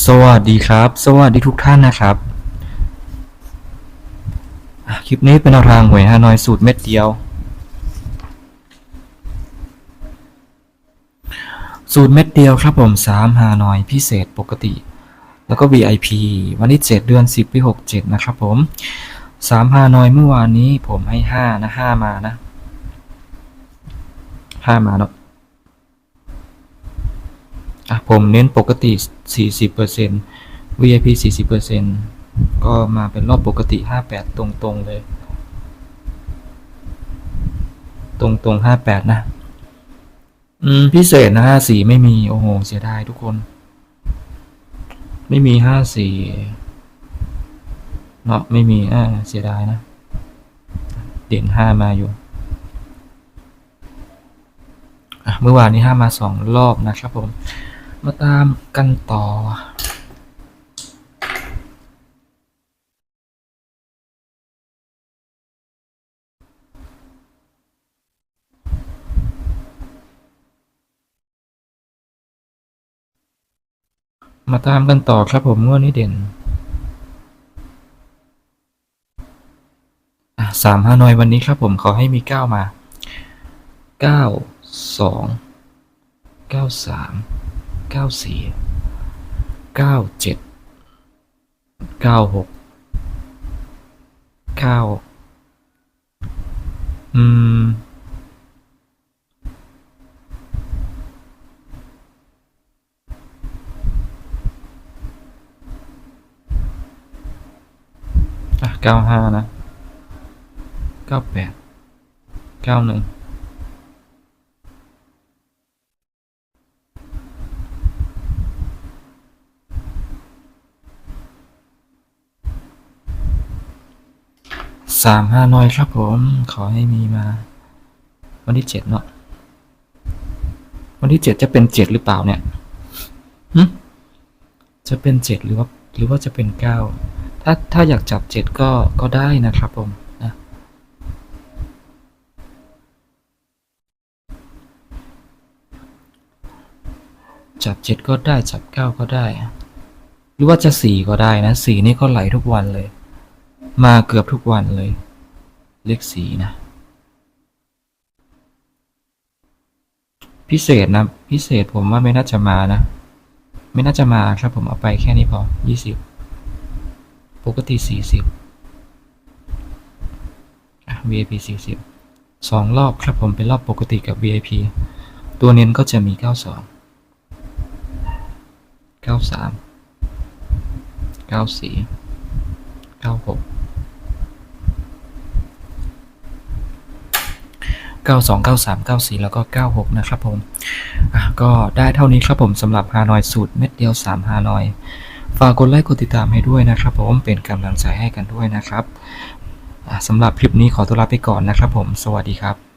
สวัสดีครับ สวัสดีทุกท่านนะครับ คลิปนี้เป็นแนวทางหวยฮานอยสูตรเม็ดเดียว สูตรเม็ดเดียวครับผม3ฮานอยพิเศษปกติ แล้วก็ VIP วันที่7เดือน 10 ปี 67 นะครับผม3ฮานอยเมื่อวานนี้ผมให้ 5 นะ 5 มานะ 5 มาเนาะ อะผมเน้นปกติ 40% VIP 40%ก็มาเป็นรอบปกติ 58 ตรงๆเลย ตรงๆ 58 นะ อืม พิเศษนะ 54 ไม่มี โอ้โห เสียดายทุกคน ไม่มี 54 เนาะไม่มี อ่า เสียดายนะ เด่น 5 มาอยู่เมื่อวานนี้5มา2รอบนะครับผม มาตามกันต่อ มาตามกันต่อครับผมงวดนี้เด่นสามฮานอยวันนี้ครับผมขอให้มีเก้ามาเก้าสองเก้าสาม ก้าสี่เก้าเจ็ดเก้าหกเก้าอืมอะเก้าห้านะเก้าแปดเก้าหนึ่ง สามห้าน้อยครับผม ขอให้มีมา วันที่เจ็ดเนาะวันที่เจ็ดจะเป็นเจ็ดหรือเปล่าเนี่ยจะเป็นเจ็ดหรือว่าหรือว่าจะเป็นเก้าถ้าถ้าอยากจับเจ็ดก็ก็ได้นะครับผมนะจับเจ็ดก็ได้จับเก้าก็ได้ หรือว่าจะสี่ก็ได้นะสี่นี่ก็ไหลทุกวันเลย มาเกือบทุกวันเลย เลขสีนะ พิเศษนะ พิเศษผมว่าไม่น่าจะมานะ ไม่น่าจะมาครับผมเอาไปแค่นี้พอยี่สิบปกติ40อะ VIP 40สองรอบครับผมเป็นรอบปกติกับ VIP ตัวเน้นก็จะมี92 93 94 96 92 93 94 แล้วก็ 96 นะครับผมก็ได้เท่านี้ครับผมสำหรับฮานอยสูตรเม็ดเดียว 3 ฮานอย ฝากกดไลค์กดติดตามให้ด้วยนะครับผมเป็นกำลังใจให้กันด้วยนะครับสำหรับคลิปนี้ขอตัวลาไปก่อนนะครับผม สวัสดีครับ